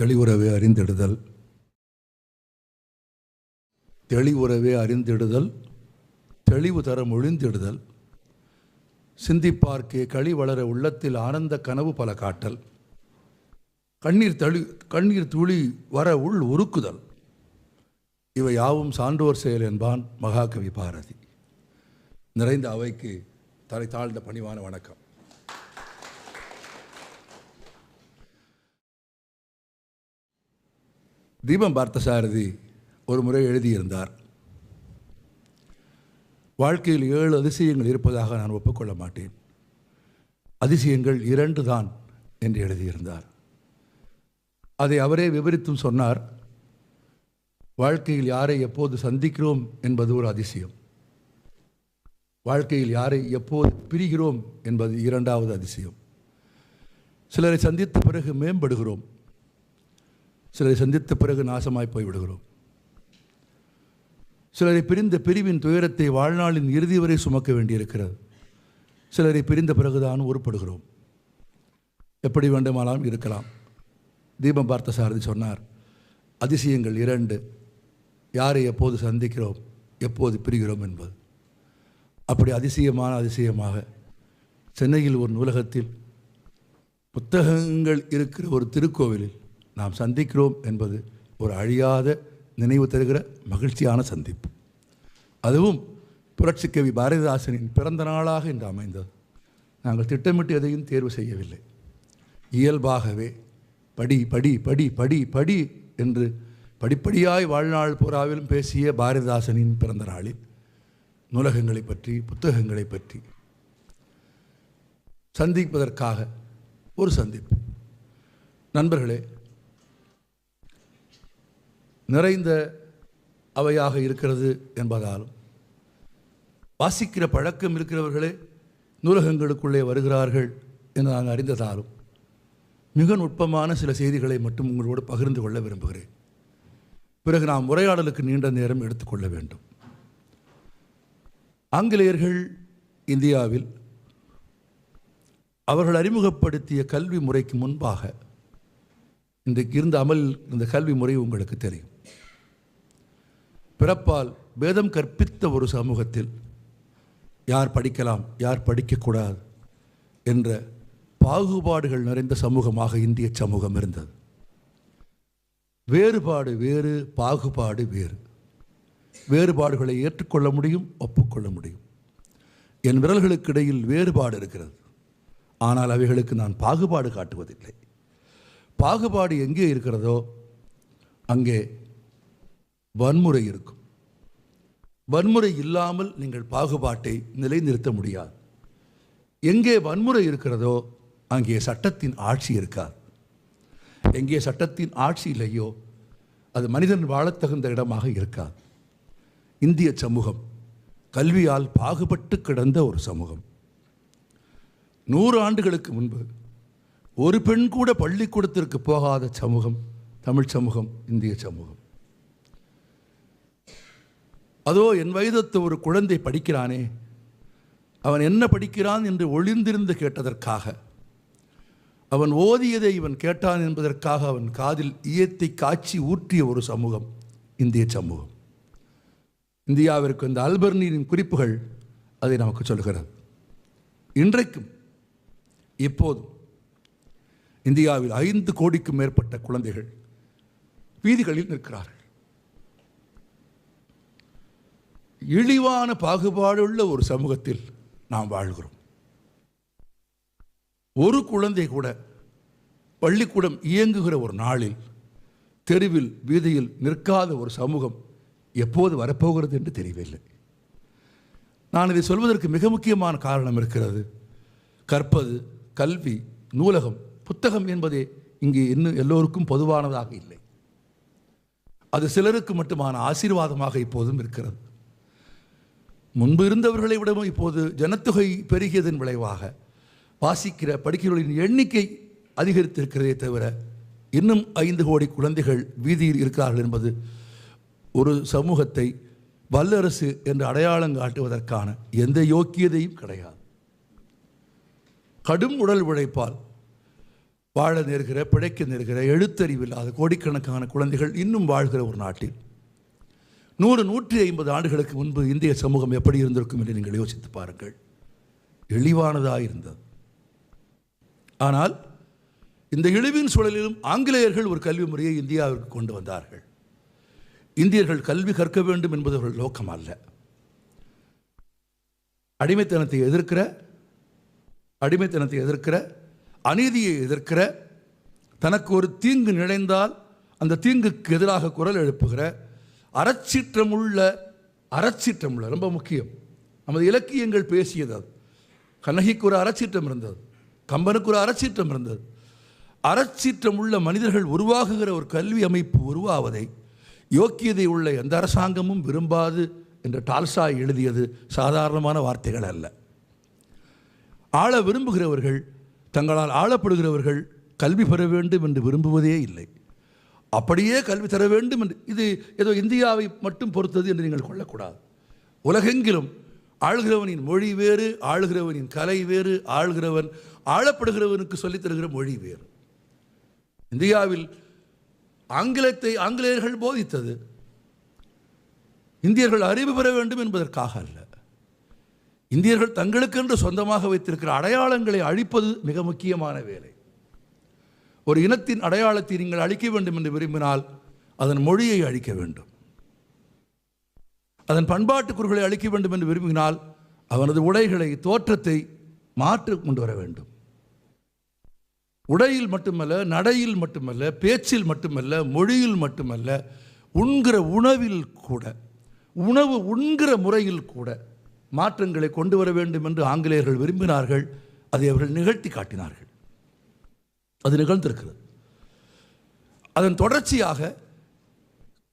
தெளிவுறவே அறிந்திடுதல். தெளிவுறவே அறிந்திடுதல். தெளிவு தரம் மொழிந்திடுதல். சிந்திப்பார்க்கே களி வளர உள்ளத்தில் ஆனந்த கனவு பல காட்டல். கண்ணீர் தளி கண்ணீர் துளி வர உள் உருக்குதல். இவை யாவும் சான்றோர் செயல் என்பான் மகாகவி பாரதி. நிறைந்த அவைக்கு தலை தாழ்ந்த பணிவான வணக்கம். தீபம் பார்த்தசாரதி ஒரு முறை எழுதியிருந்தார். வாழ்க்கையில் ஏழு அதிசயங்கள் இருப்பதாக நான் ஒப்புக்கொள்ள மாட்டேன். அதிசயங்கள் இரண்டு தான் என்று எழுதியிருந்தார். அதை அவரே விவரித்தும் சொன்னார். வாழ்க்கையில் யாரை எப்போது சந்திக்கிறோம் என்பது ஒரு அதிசயம். வாழ்க்கையில் யாரை எப்போது பிரிகிறோம் என்பது இரண்டாவது அதிசயம். சிலரை சந்தித்த பிறகு மேம்படுகிறோம். சிலரை சந்தித்த பிறகு நாசமாய் போய்விடுகிறோம். சிலரை பிரிந்த பிரிவின் துயரத்தை வாழ்நாளின் இறுதி வரை சுமக்க வேண்டியிருக்கிறது. சிலரை பிரிந்த பிறகுதான் உருப்படுகிறோம். எப்படி வேண்டுமானாலும் இருக்கலாம். தீபம் பார்த்த சாரதி சொன்னார் அதிசயங்கள் இரண்டு. யாரை எப்போது சந்திக்கிறோம் எப்போது பிரிகிறோம் என்பது. அப்படி அதிசயமான அதிசயமாக சென்னையில் ஒரு நூலகத்தில் புத்தகங்கள் இருக்கிற ஒரு திருக்கோவிலில் நாம் சந்திக்கிறோம் என்பது ஒரு அழியாத நினைவு தருகிற மகிழ்ச்சியான சந்திப்பு. அதுவும் புரட்சிக்கவி பாரதிதாசனின் பிறந்த நாளாக இன்று அமைந்தது. நாங்கள் திட்டமிட்டு எதையும் தேர்வு செய்யவில்லை. இயல்பாகவே படி படி படி படி படி என்று படிப்படியாய் வாழ்நாள் பூராவிலும் பேசிய பாரதிதாசனின் பிறந்த நாளில் நூலகங்களை பற்றி புத்தகங்களை பற்றி சந்திப்பதற்காக ஒரு சந்திப்பு. நண்பர்களே நிறைந்த அவையாக இருக்கிறது என்பதாலும் வாசிக்கிற பழக்கம் இருக்கிறவர்களே நூலகங்களுக்குள்ளே வருகிறார்கள் என்று நான் அறிந்ததாலும் மிக நுட்பமான சில செய்திகளை மட்டும் உங்களோடு பகிர்ந்து கொள்ள விரும்புகிறேன். பிறகு நாம் உரையாடலுக்கு நீண்ட நேரம் எடுத்துக்கொள்ள வேண்டும். ஆங்கிலேயர்கள் இந்தியாவில் அவர்கள் அறிமுகப்படுத்திய கல்வி முறைக்கு முன்பாக இன்றைக்கு இருந்த அமல் இந்த கல்வி முறை உங்களுக்கு தெரியும். பிறப்பால் வேதம் கற்பித்த ஒரு சமூகத்தில் யார் படிக்கலாம் யார் படிக்கக்கூடாது என்ற பாகுபாடுகள் நிறைந்த சமூகமாக இந்திய சமூகம் இருந்தது. வேறுபாடு வேறு பாகுபாடு வேறு. வேறுபாடுகளை ஏற்றுக்கொள்ள முடியும் ஒப்புக்கொள்ள முடியும். என் விரல்களுக்கு இடையில் வேறுபாடு இருக்கிறது. ஆனால் அவைகளுக்கு நான் பாகுபாடு காட்டுவதில்லை. பாகுபாடு எங்கே இருக்கிறதோ அங்கே வன்முறை இருக்கும். வன்முறை இல்லாமல் நீங்கள் பாகுபாட்டை நிலைநிறுத்த முடியாது. எங்கே வன்முறை இருக்கிறதோ அங்கே சட்டத்தின் ஆட்சி இருக்காது. எங்கே சட்டத்தின் ஆட்சி இல்லையோ அது மனிதன் வாழத்தகுந்த இடமாக இருக்காது. இந்திய சமூகம் கல்வியால் பாகுபட்டு கிடந்த ஒரு சமூகம். நூறு ஆண்டுகளுக்கு முன்பு ஒரு பெண் கூட பள்ளிக்கூடத்திற்கு போகாத சமூகம் தமிழ் சமூகம் இந்திய சமூகம். அதோ என் வயதத்து ஒரு குழந்தை படிக்கிறானே அவன் என்ன படிக்கிறான் என்று ஒளிந்திருந்து கேட்டதற்காக. அவன் ஓதியதை இவன் கேட்டான் என்பதற்காக அவன் காதில் ஈயத்தை காய்ச்சி ஊற்றிய ஒரு சமூகம் இந்திய சமூகம். இந்தியாவிற்கு இந்த அல்பர்னியின் குறிப்புகள் அதை நமக்கு சொல்கிறது. இன்றைக்கும் இப்போதும் இந்தியாவில் ஐந்து கோடிக்கும் மேற்பட்ட குழந்தைகள் வீதிகளில் நிற்கிறார்கள். இழிவான பாகுபாடுள்ள ஒரு சமூகத்தில் நாம் வாழ்கிறோம். ஒரு குழந்தை கூட பள்ளிக்கூடம் இயங்குகிற ஒரு நாளில் தெருவில் வீதியில் நிற்காத ஒரு சமூகம் எப்போது வரப்போகிறது என்று தெரியவில்லை. நான் இதை சொல்வதற்கு மிக முக்கியமான காரணம் இருக்கிறது. கற்பது கல்வி நூலகம் புத்தகம் என்பதே இங்கே இன்னும் எல்லோருக்கும் பொதுவானதாக இல்லை. அது சிலருக்கு மட்டுமான ஆசீர்வாதமாக இப்போதும் இருக்கிறது. முன்பு இருந்தவர்களை விடவும் இப்போது ஜனத்தொகை பெருகியதன் விளைவாக வாசிக்கிற படிக்கிறவர்களின் எண்ணிக்கை அதிகரித்திருக்கிறதே தவிர இன்னும் ஐந்து கோடி குழந்தைகள் வீதியில் இருக்கிறார்கள் என்பது ஒரு சமூகத்தை வல்லரசு என்று அடையாளம் காட்டுவதற்கான எந்த யோக்கியதையும் கிடையாது. கடும் உடல் உழைப்பால் வாழ நேர்கிற பிழைக்க நேர்கிற எழுத்தறிவில்லாத கோடிக்கணக்கான குழந்தைகள் இன்னும் வாழ்கிற ஒரு நாட்டில் நூறு நூற்றி ஐம்பது ஆண்டுகளுக்கு முன்பு இந்திய சமூகம் எப்படி இருந்திருக்கும் என்று நீங்கள் யோசித்து பாருங்கள். இழிவானதாக இருந்தது. ஆனால் இந்த இழிவின் சூழலிலும் ஆங்கிலேயர்கள் ஒரு கல்வி முறையை இந்தியாவிற்கு கொண்டு வந்தார்கள். இந்தியர்கள் கல்வி கற்க வேண்டும் என்பது அவர்கள் நோக்கம் அல்ல. அடிமைத்தனத்தை எதிர்க்கிற அடிமைத்தனத்தை எதிர்க்கிற அநீதியை எதிர்க்கிற தனக்கு ஒரு தீங்கு நினைந்தால் அந்த தீங்குக்கு எதிராக குரல் எழுப்புகிற அறச்சீற்றமுள்ள அறச்சீற்றமுள்ள ரொம்ப முக்கியம். நமது இலக்கியங்கள் பேசியது அது. கண்ணகிக்கு ஒரு அறச்சீற்றம் இருந்தது. கம்பனுக்கு ஒரு அறச்சீற்றம் இருந்தது. அறச்சீற்றமுள்ள மனிதர்கள் உருவாகுகிற ஒரு கல்வி அமைப்பு உருவாவதை யோக்கியதை உள்ள எந்த அரசாங்கமும் விரும்பாது என்று டால்சாய் எழுதியது சாதாரணமான வார்த்தைகள் அல்ல. ஆள விரும்புகிறவர்கள் தங்களால் ஆளப்படுகிறவர்கள் கல்வி பெற வேண்டும் என்று விரும்புவதே இல்லை. அப்படியே கல்வி தர வேண்டும் என்று. இது ஏதோ இந்தியாவை மட்டும் பொறுத்தது என்று நீங்கள் கொள்ளக்கூடாது. உலகெங்கிலும் ஆளுகிறவனின் மொழி வேறு ஆளுகிறவனின் கலை வேறு ஆளுகிறவன் ஆளப்படுகிறவனுக்கு சொல்லித் தருகிற மொழி வேறு. இந்தியாவில் ஆங்கிலத்தை ஆங்கிலேயர்கள் போதித்தது. இந்தியர்கள் அறிவு பெற வேண்டும் என்பதற்காக அல்ல. இந்தியர்கள் தங்களுக்கென்று சொந்தமாக வைத்திருக்கிற அடையாளங்களை அழிப்பது மிக முக்கியமான வேலை. ஒரு இனத்தின் அடையாளத்தை நீங்கள் அழிக்க வேண்டும் என்று விரும்பினால் அதன் மொழியை அழிக்க வேண்டும். அதன் பண்பாட்டு குறுகளை அழிக்க வேண்டும் என்று விரும்பினால் அவனது உடைகளை தோற்றத்தை மாற்றி கொண்டு வர வேண்டும். உடையில் மட்டுமல்ல நடையில் மட்டுமல்ல பேச்சில் மட்டுமல்ல மொழியில் மட்டுமல்ல உண்கிற உணவில் கூட உணவு உண்கிற முறையில் கூட மாற்றங்களை கொண்டு வர வேண்டும் என்று ஆங்கிலேயர்கள் விரும்பினார்கள் அதை அவர்கள் நிகழ்த்தி காட்டினார்கள். அது நிகழ்ந்திருக்கிறது. அதன் தொடர்ச்சியாக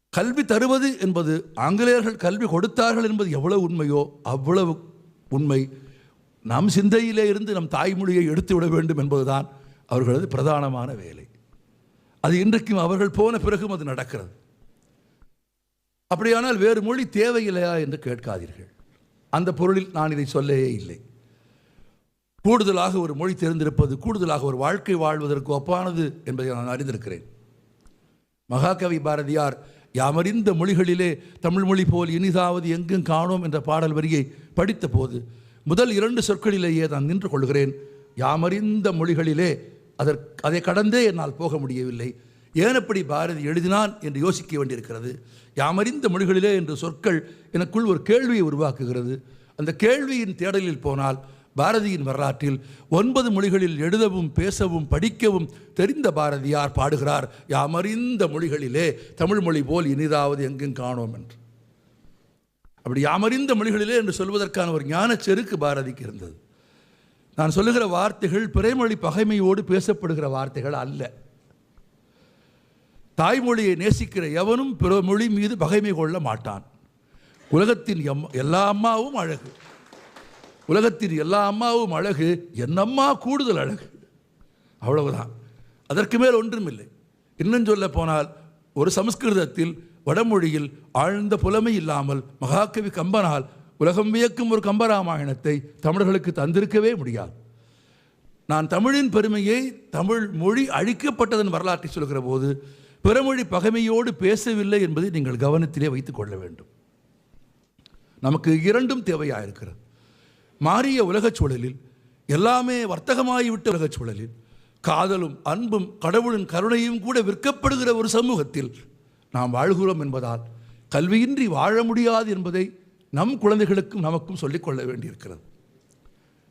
கல்வி தருவது என்பது ஆங்கிலேயர்கள் கல்வி கொடுத்தார்கள் என்பது எவ்வளவு உண்மையோ அவ்வளவு உண்மை. நம் சிந்தையிலே இருந்து நம் தாய்மொழியை எடுத்து விட வேண்டும் என்பதுதான் அவர்களது பிரதானமான வேலை. அது இன்றைக்கும் அவர்கள் போன பிறகும் அது நடக்கிறது. அப்படியானால் வேறு மொழி தேவையில்லையா என்று கேட்காதீர்கள். அந்த பொருளில் நான் இதை சொல்லவே இல்லை. கூடுதலாக ஒரு மொழி தெரிந்திருப்பது கூடுதலாக ஒரு வாழ்க்கை வாழ்வதற்கு ஒப்பானது என்பதை நான் அறிந்திருக்கிறேன். மகாகவி பாரதியார் யாமறிந்த மொழிகளிலே தமிழ் மொழி போல் இனிதாவது எங்கும் காணோம் என்ற பாடல் வரியை படித்த போது முதல் இரண்டு சொற்களிலேயே நான் நின்று கொள்கிறேன். யாமறிந்த மொழிகளிலே அதற்கு அதை கடந்தே என்னால் போக முடியவில்லை. ஏன் அப்படி பாரதி எழுதினான் என்று யோசிக்க வேண்டியிருக்கிறது? யாமறிந்த மொழிகளிலே என்ற சொற்கள் எனக்குள் ஒரு கேள்வியை உருவாக்குகிறது. அந்த கேள்வியின் தேடலில் போனால் பாரதியின் வரலாற்றில் ஒன்பது மொழிகளில் எழுதவும் பேசவும் படிக்கவும் தெரிந்த பாரதியார் பாடுகிறார். யாமறிந்த மொழிகளிலே தமிழ் மொழி போல் இனிதாவது எங்கும் காணோம் என்று. அப்படி யாமறிந்த மொழிகளிலே என்று சொல்வதற்கான ஒரு ஞான செருக்கு பாரதிக்கு இருந்தது. நான் சொல்லுகிற வார்த்தைகள் பிறைமொழி பகைமையோடு பேசப்படுகிற வார்த்தைகள் அல்ல. தாய்மொழியை நேசிக்கிற எவனும் பிற மொழி மீது பகைமை கொள்ள மாட்டான். உலகத்தின் எம் எல்லா அம்மாவும் அழகு. உலகத்தின் எல்லா அம்மாவும் அழகு என் அம்மா கூடுதல் அழகு. அவ்வளவுதான். அதற்கு மேல் ஒன்றுமில்லை இன்னும் சொல்ல போனால் ஒரு சமஸ்கிருதத்தில் வடமொழியில் ஆழ்ந்த புலமை இல்லாமல் மகாகவி கம்பனால் உலகம் வியக்கும் ஒரு கம்பராமாயணத்தை தமிழர்களுக்கு தந்திருக்கவே முடியாது. நான் தமிழின் பெருமையை தமிழ் மொழி அழிக்கப்பட்டதன் வரலாற்றை சொல்கிற போது பிறமொழி பகைமையோடு பேசவில்லை என்பதை நீங்கள் கவனத்திலே வைத்துக் கொள்ள வேண்டும். நமக்கு இரண்டும் தேவையாக இருக்கிறது மாறிய உலகச் சூழலில் எல்லாமே வர்த்தகமாகிவிட்ட உலகச் சூழலில் காதலும் அன்பும் கடவுளின் கருணையும் கூட விற்கப்படுகிற ஒரு சமூகத்தில் நாம் வாழ்கிறோம் என்பதால் கல்வியின்றி வாழ முடியாது என்பதை நம் குழந்தைகளுக்கும் நமக்கும் சொல்லிக்கொள்ள வேண்டியிருக்கிறது.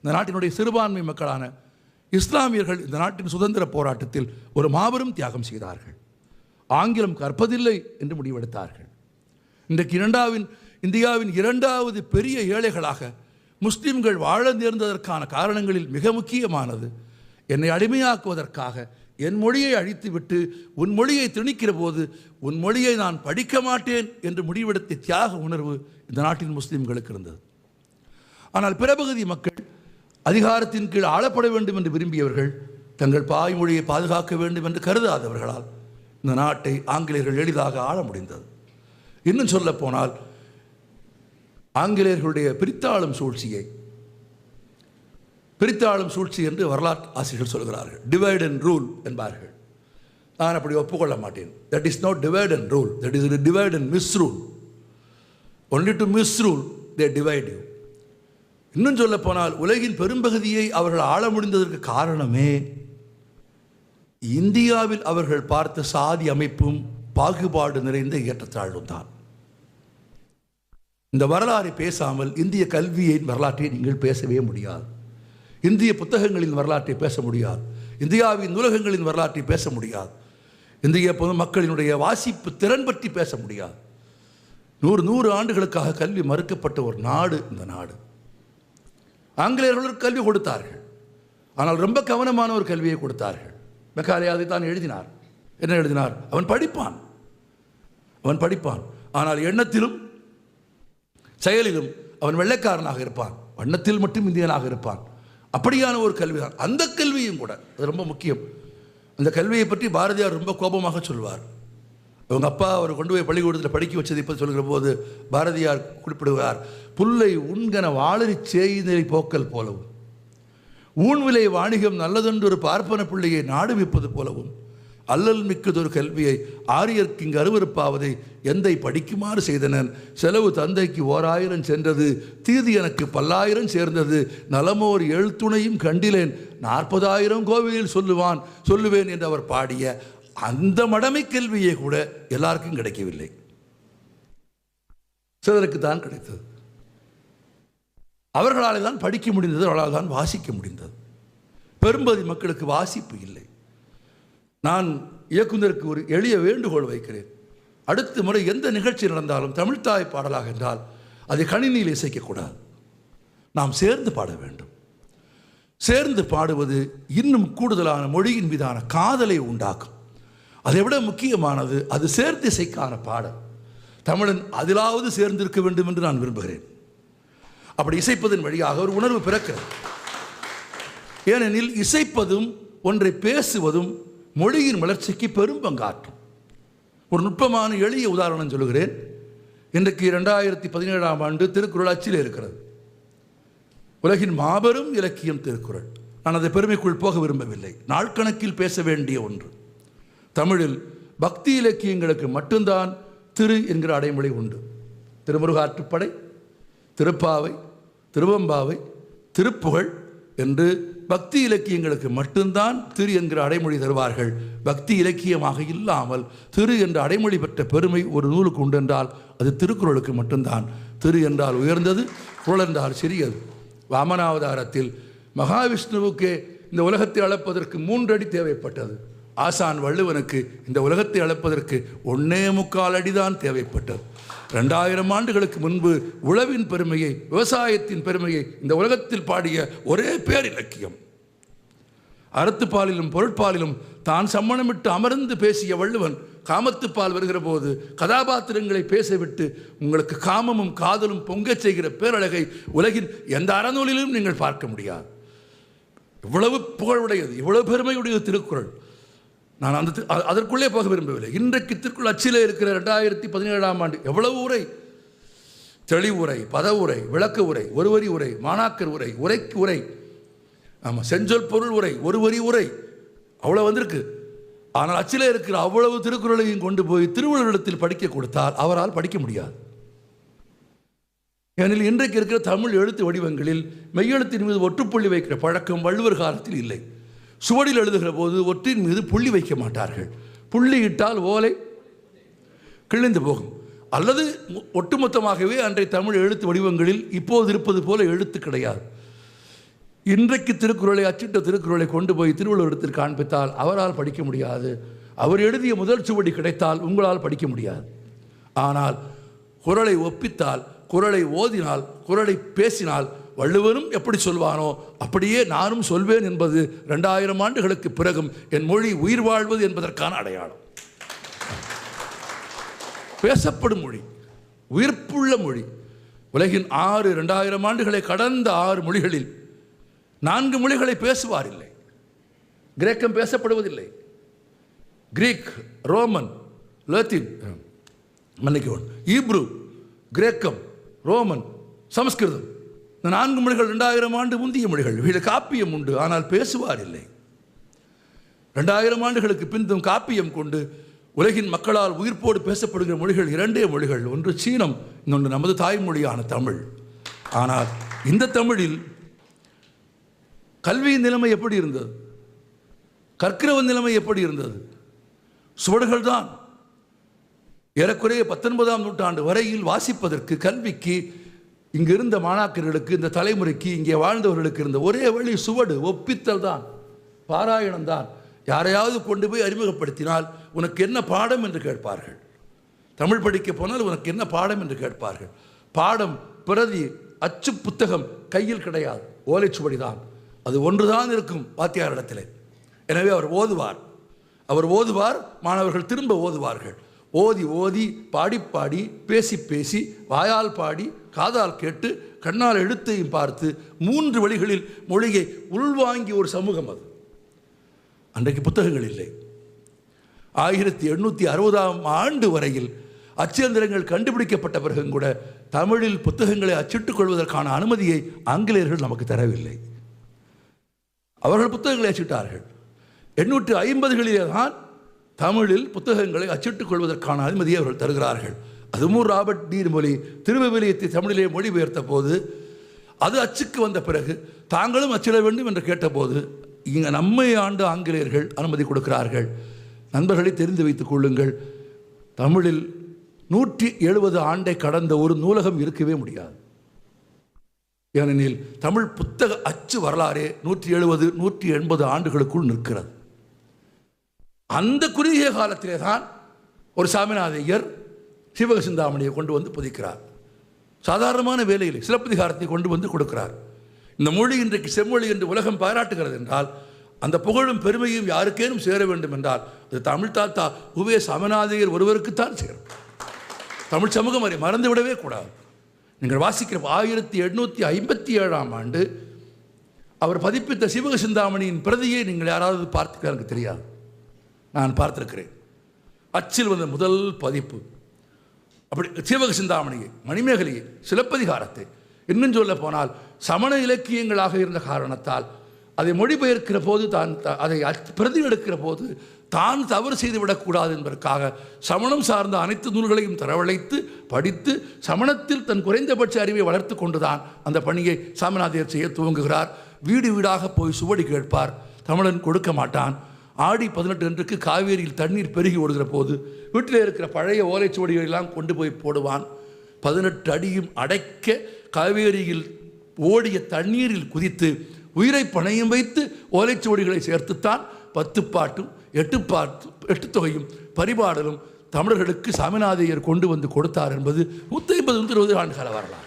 இந்த நாட்டினுடைய சிறுபான்மை மக்களான இஸ்லாமியர்கள் இந்த நாட்டின் சுதந்திர போராட்டத்தில் ஒரு மாபெரும் தியாகம் செய்தார்கள். ஆங்கிலம் கற்பதில்லை என்று முடிவெடுத்தார்கள். இன்றைக்கு இரண்டாவின் இந்தியாவின் இரண்டாவது பெரிய ஏழைகளாக முஸ்லிம்கள் வாழ நேர்ந்ததற்கான காரணங்களில் மிக முக்கியமானது என்னை அடிமையாக்குவதற்காக என் மொழியை அழித்துவிட்டு உன் மொழியை திணிக்கிற போது உன் மொழியை நான் படிக்க மாட்டேன் என்று முடிவெடுத்த தியாக உணர்வு இந்த நாட்டின் முஸ்லிம்களுக்கு இருந்தது. ஆனால் பிறபகுதி மக்கள் அதிகாரத்தின் கீழ் ஆளப்பட வேண்டும் என்று விரும்பியவர்கள் தங்கள் பாய்மொழியை பாதுகாக்க வேண்டும் என்று கருதாதவர்களால் இந்த நாட்டை ஆங்கிலேயர்கள் எளிதாக ஆள முடிந்தது. இன்னும் சொல்லப்போனால் போனால் ஆங்கிலேயர்களுடைய பிரித்தாளும் சூழ்ச்சியை பிரித்தாளும் சூழ்ச்சி என்று வரலாற்று ஆசிரியர்கள் சொல்கிறார்கள். டிவைட் அண்ட் ரூல் என்பார்கள். நான் அப்படி ஒப்புக்கொள்ள மாட்டேன். That is not divide and rule that is divide and miss rule only to miss rule they divide you இன்னும் சொல்ல போனால் உலகின் பெரும்பகுதியை அவர்கள் ஆள முடிந்ததற்கு காரணமே இந்தியாவில் அவர்கள் பார்த்த சாதி அமைப்பும் பாகுபாடு நிறைந்த ஏற்றத்தாழ்வும் தான் இந்த வரலாறு பேசாமல் இந்திய கல்வியின் வரலாற்றை நீங்கள் பேசவே முடியாது. இந்திய புத்தகங்களின் வரலாற்றை பேச முடியாது. இந்தியாவின் நூலகங்களின் வரலாற்றை பேச முடியாது. இந்திய பொது மக்களினுடைய வாசிப்பு திறன் பற்றி பேச முடியாது. நூறு நூறு ஆண்டுகளுக்காக கல்வி மறுக்கப்பட்ட ஒரு நாடு இந்த நாடு. ஆங்கிலேயர்களுக்கு கல்வி கொடுத்தார்கள். ஆனால் ரொம்ப கவனமான ஒரு கல்வியை கொடுத்தார்கள். மெக்காலே அதை தான் எழுதினார். என்ன எழுதினார்? அவன் படிப்பான். அவன் படிப்பான். ஆனால் எண்ணத்திலும் செயலிலும் அவன் வெள்ளைக்காரனாக இருப்பான். வண்ணத்தில் மட்டும் இந்தியனாக இருப்பான். அப்படியான ஒரு கல்வி தான் அந்த கல்வியும் கூட அது ரொம்ப முக்கியம். அந்த கல்வியை பற்றி பாரதியார் ரொம்ப கோபமாக சொல்வார். அவங்க அப்பா அவர் கொண்டு போய் பள்ளிக்கூடத்தில் படிக்க வச்சதை பற்றி சொல்கிற போது பாரதியார் குறிப்பிடுவார் புல்லை உண்கன வாழறி செய்திலை போக்கல் போலவும் ஊன்விலை வாணிகம் நல்லதென்று ஒரு பார்ப்பன பிள்ளையை நாடுவிப்பது போலவும் அல்லல் மிக்கதொரு கல்வியை ஆரியர்க்கு இங்கு அருவறுப்பாவதை எந்தை படிக்குமாறு செய்தனன் செலவு தந்தைக்கு ஓராயிரம் சென்றது தீதி எனக்கு பல்லாயிரம் சேர்ந்தது. நலமோர் எழுத்துணையும் கண்டிலேன் நாற்பதாயிரம் கோவிலில் சொல்லுவான் சொல்லுவேன் என்று அவர் பாடிய அந்த மடமை கல்வியே கூட எல்லாருக்கும் கிடைக்கவில்லை. சிலருக்கு தான் கிடைத்தது. அவர்களால் தான் படிக்க முடிந்தது அவர்களால் தான் வாசிக்க முடிந்தது. பெரும்பதி மக்களுக்கு வாசிப்பு இல்லை. நான் இயக்குநருக்கு ஒரு எளிய வேண்டுகோள் வைக்கிறேன். அடுத்த முறை எந்த நிகழ்ச்சி நடந்தாலும் தமிழ்த்தாய் பாடலாக என்றால் அதை கணினியில் இசைக்கக்கூடாது. நாம் சேர்ந்து பாட வேண்டும். சேர்ந்து பாடுவது இன்னும் கூடுதலான மொழியின் மீதான காதலை உண்டாக்கும். அதை விட முக்கியமானது அது சேர்ந்து இசைக்கான பாடல். தமிழன் அதிலாவது சேர்ந்திருக்க வேண்டும் என்று நான் விரும்புகிறேன். அப்படி இசைப்பதன் வழியாக ஒரு உணர்வு பிறக்கிறது. ஏனெனில் இசைப்பதும் ஒன்றை பேசுவதும் மொழியின் வளர்ச்சிக்கு பெரும் பங்காற்றும். ஒரு நுட்பமான எளிய உதாரணம் சொல்லுகிறேன். இன்றைக்கு இரண்டாயிரத்தி பதினேழாம் ஆண்டு திருக்குறள் அச்சில் இருக்கிறது. உலகின் மாபெரும் இலக்கியம் திருக்குறள். நான் அதை பெருமைக்குள் போக விரும்பவில்லை. நாட்கணக்கில் பேச வேண்டிய ஒன்று. தமிழில் பக்தி இலக்கியங்களுக்கு மட்டும்தான் திரு என்கிற அடைமொழி உண்டு. திருமுருகாற்றுப்படை திருப்பாவை திருவம்பாவை திருப்புகழ் என்று பக்தி இலக்கியங்களுக்கு மட்டும்தான் திரு என்கிற அடைமொழி தருவார்கள். பக்தி இலக்கியமாக இல்லாமல் திரு என்ற அடைமொழி பெற்ற பெருமை ஒரு நூலுக்கு உண்டு என்றால் அது திருக்குறளுக்கு மட்டும்தான். திரு என்றால் உயர்ந்தது குரல் என்றால் சிறியது. வாமனாவதாரத்தில் மகாவிஷ்ணுவுக்கு இந்த உலகத்தை அளப்பதற்கு மூன்றடி தேவைப்பட்டது. ஆசான் வள்ளுவனுக்கு இந்த உலகத்தை அளப்பதற்கு ஒன்னே முக்கால் அடிதான் தேவைப்பட்டது. ரெண்டாயிரம் ஆண்டுகளுக்கு முன்பு உழவின் பெருமையை விவசாயத்தின் பெருமையை இந்த உலகத்தில் பாடிய ஒரே பேர் இலக்கியம். அறத்துப்பாலிலும் பொருட்பாலிலும் தான் சம்மணமிட்டு அமர்ந்து பேசிய வள்ளுவன் காமத்துப்பால் வருகிற போது கதாபாத்திரங்களை பேசவிட்டு உங்களுக்கு காமமும் காதலும் பொங்கச் செய்கிற பேரழகை உலகின் எந்த அறநூலிலும் நீங்கள் பார்க்க முடியாது. இவ்வளவு புகழுடையது இவ்வளவு பெருமையுடையது திருக்குறள். நான் அந்த அதற்குள்ளே போக விரும்பவில்லை. இன்றைக்கு திருக்குள் அச்சிலே இருக்கிற ரெண்டாயிரத்தி பதினேழாம் ஆண்டு எவ்வளவு உரை? தெளிவுரை பதவுரை விளக்கு உரை ஒருவரி உரை மாணாக்கர் உரை உரைக்கு உரை ஆமாம் செஞ்சொல் பொருள் உரை ஒரு வரி உரை அவ்வளோ வந்திருக்கு. ஆனால் அச்சிலே இருக்கிற அவ்வளவு திருக்குறளையும் கொண்டு போய் திருவள்ளுவரிடத்தில் படிக்க கொடுத்தால் அவரால் படிக்க முடியாது. ஏனெனில் இன்றைக்கு இருக்கிற தமிழ் எழுத்து வடிவங்களில் மெய்யெழுத்தின் மீது ஒற்றுப்புள்ளி வைக்கிற பழக்கம் வள்ளுவர் காலத்தில் இல்லை. சுவடில் எழுதுகிற போது ஒற்றின் மீது புள்ளி வைக்க மாட்டார்கள். புள்ளி இட்டால் ஓலை கிழிந்து போகும். அல்லது ஒட்டுமொத்தமாகவே அன்றைய தமிழ் எழுத்து வடிவங்களில் இப்போது இருப்பது போல எழுத்து கிடையாது. இன்றைக்கு திருக்குறளை அச்சிட்ட திருக்குறளை கொண்டு போய் திருவள்ளுவரத்தில் காண்பித்தால் அவரால் படிக்க முடியாது. அவர் எழுதிய முதல் சுவடி கிடைத்தால் உங்களால் படிக்க முடியாது. ஆனால் குரலை ஒப்பித்தால் குரலை ஓதினால் குரலை பேசினால் வள்ளுவனும் எப்படி சொல்வானோ அப்படியே நானும் சொல்வேன் என்பது ரெண்டாயிரம் ஆண்டுகளுக்கு பிறகும் என் மொழி உயிர் வாழ்வது என்பதற்கான அடையாளம். பேசப்படும் மொழி உயிர்ப்புள்ள மொழி. உலகின் ஆறு ரெண்டாயிரம் ஆண்டுகளை கடந்த ஆறு மொழிகளில் நான்கு மொழிகளை பேசுவார் இல்லை. கிரேக்கம் பேசப்படுவதில்லை. கிரீக் ரோமன் லத்தீன் மன்னிக்கவும் ஈப்ரு கிரேக்கம் ரோமன் சமஸ்கிருதம். இந்த நான்கு மொழிகள் ரெண்டாயிரம் ஆண்டு முந்திய மொழிகள். இவையில் காப்பியம் உண்டு ஆனால் பேசுவார் இல்லை. ரெண்டாயிரம் ஆண்டுகளுக்கு பிந்தும் காப்பியம் கொண்டு உலகின் மக்களால் உயிர்ப்போடு பேசப்படுகிற மொழிகள் இரண்டே மொழிகள். ஒன்று சீனம் இன்னொன்று நமது தாய்மொழியான தமிழ். ஆனால் இந்த தமிழில் கல்வியின் நிலைமை எப்படி இருந்தது? கற்கிறவன் நிலைமை எப்படி இருந்தது? சுவடுகள் தான். ஏறக்குறைய பத்தொன்பதாம் நூற்றாண்டு வரையில் வாசிப்பதற்கு கல்விக்கு இங்கே இருந்த மாணாக்கர்களுக்கு இந்த தலைமுறைக்கு இங்கே வாழ்ந்தவர்களுக்கு இருந்த ஒரே வழி சுவடு ஒப்பித்தல் தான் பாராயணம் தான். யாரையாவது கொண்டு போய் அறிமுகப்படுத்தினால் உனக்கு என்ன பாடம் என்று கேட்பார்கள். தமிழ் படிக்க போனால் உனக்கு என்ன பாடம் என்று கேட்பார்கள். பாடம் பிரதி அச்சு புத்தகம் கையில் கிடையாது. ஓலைச்சுவடி தான் அது ஒன்றுதான் இருக்கும் வாத்தியாரிடத்திலே. எனவே அவர் ஓதுவார். அவர் ஓதுவார் மாணவர்கள் திரும்ப ஓதுவார்கள். ஓதி ஓதி பாடி பாடி பேசி பேசி வாயால் பாடி காதால் கேட்டு கண்ணால் எழுத்தையும் பார்த்து மூன்று வழிகளில் மொழியை உள்வாங்கிய ஒரு சமூகம் அது. அன்றைக்கு புத்தகங்கள் இல்லை. ஆயிரத்தி எண்ணூற்றி அறுபதாம் ஆண்டு வரையில் அச்சந்திரங்கள் கண்டுபிடிக்கப்பட்ட பிறகும் கூட தமிழில் புத்தகங்களை அச்சிட்டுக் கொள்வதற்கான அனுமதியை ஆங்கிலேயர்கள் நமக்கு தரவில்லை. அவர்கள் புத்தகங்களை அச்சிட்டார்கள். எண்ணூற்று ஐம்பதுகளிலே தான் தமிழில் புத்தகங்களை அச்சிட்டுக் கொள்வதற்கான அனுமதியை அவர்கள் தருகிறார்கள். அதுவும் ராபர்ட் நீர்மொழி திருவிவிலியத்தை தமிழிலே மொழிபெயர்த்த போது அது அச்சுக்கு வந்த பிறகு தாங்களும் அச்சிட வேண்டும் என்று கேட்டபோது இங்கே நம்மை ஆண்டு ஆங்கிலேயர்கள் அனுமதி கொடுக்கிறார்கள். நண்பர்களை தெரிந்து வைத்துக் கொள்ளுங்கள். தமிழில் நூற்றி எழுபது ஆண்டை கடந்த ஒரு நூலகம் இருக்கவே முடியாது. ஏனெனில் தமிழ் புத்தக அச்சு வரலாறே நூற்றி எழுபது நூற்றி எண்பது ஆண்டுகளுக்குள் நிற்கிறது. அந்த குறுகிய காலத்திலே தான் ஒரு சாமிநாதையர் சிவக சிந்தாமணியை கொண்டு வந்து புதிக்கிறார். சாதாரணமான வேலையில் சிலப்பதிகாரத்தை கொண்டு வந்து கொடுக்கிறார். இந்த மொழி இன்றைக்கு செம்மொழி என்று உலகம் பாராட்டுகிறது என்றால் அந்த புகழும் பெருமையும் யாருக்கேனும் சேர வேண்டும் என்றால் அது தமிழ் தாத்தா உவே சமநாதையர் ஒருவருக்குத்தான் சேரும். தமிழ் சமூகம் அதை மறந்து விடவே கூடாது. நீங்கள் வாசிக்கிற ஆயிரத்தி எண்ணூற்றி ஐம்பத்தி ஏழாம் ஆண்டு அவர் பதிப்பித்த சிவக சிந்தாமணியின் பிரதியை நீங்கள் யாராவது பார்த்துக்க எனக்கு தெரியாது. நான் பார்த்துருக்கிறேன். அச்சில் வந்த முதல் பதிப்பு. அப்படி சிவக சிந்தாமணியை மணிமேகலையை சிலப்பதிகாரத்தை. இன்னும் சொல்ல போனால் சமண இலக்கியங்களாக இருந்த காரணத்தால் அதை மொழிபெயர்க்கிற போது தான் த- அதை அச்- பிரதி எடுக்கிற போது தான் தவறு செய்து விடக்கூடாது என்பதற்காக சமணம் சார்ந்த அனைத்து நூல்களையும் தரவழைத்து படித்து சமணத்தில் தன் குறைந்தபட்ச அறிவை வளர்த்து கொண்டுதான் அந்த பணியை சாமிநாதையர் செய்ய துவங்குகிறார். வீடு வீடாக போய் சுவடி கேட்பார். தமிழன் கொடுக்க மாட்டான். ஆடி பதினெட்டு அன்றுக்கு காவேரியில் தண்ணீர் பெருகி ஓடுகிற போது வீட்டில் இருக்கிற பழைய ஓலைச்சுவடிகளெல்லாம் கொண்டு போய் போடுவான். பதினெட்டு அடியும் அடைக்க காவேரியில் ஓடிய தண்ணீரில் குதித்து உயிரை பணையும் வைத்து ஓலைச்சுவடிகளை சேர்த்துத்தான். பத்து பாட்டும் எட்டு பாட்டு எட்டு தொகையும் பரிபாடலும் தமிழர்களுக்கு சாமிநாதையர் கொண்டு வந்து கொடுத்தார் என்பது நூற்றி ஐம்பது நூற்றி இருபது ஆண்டு கால வரலாறு.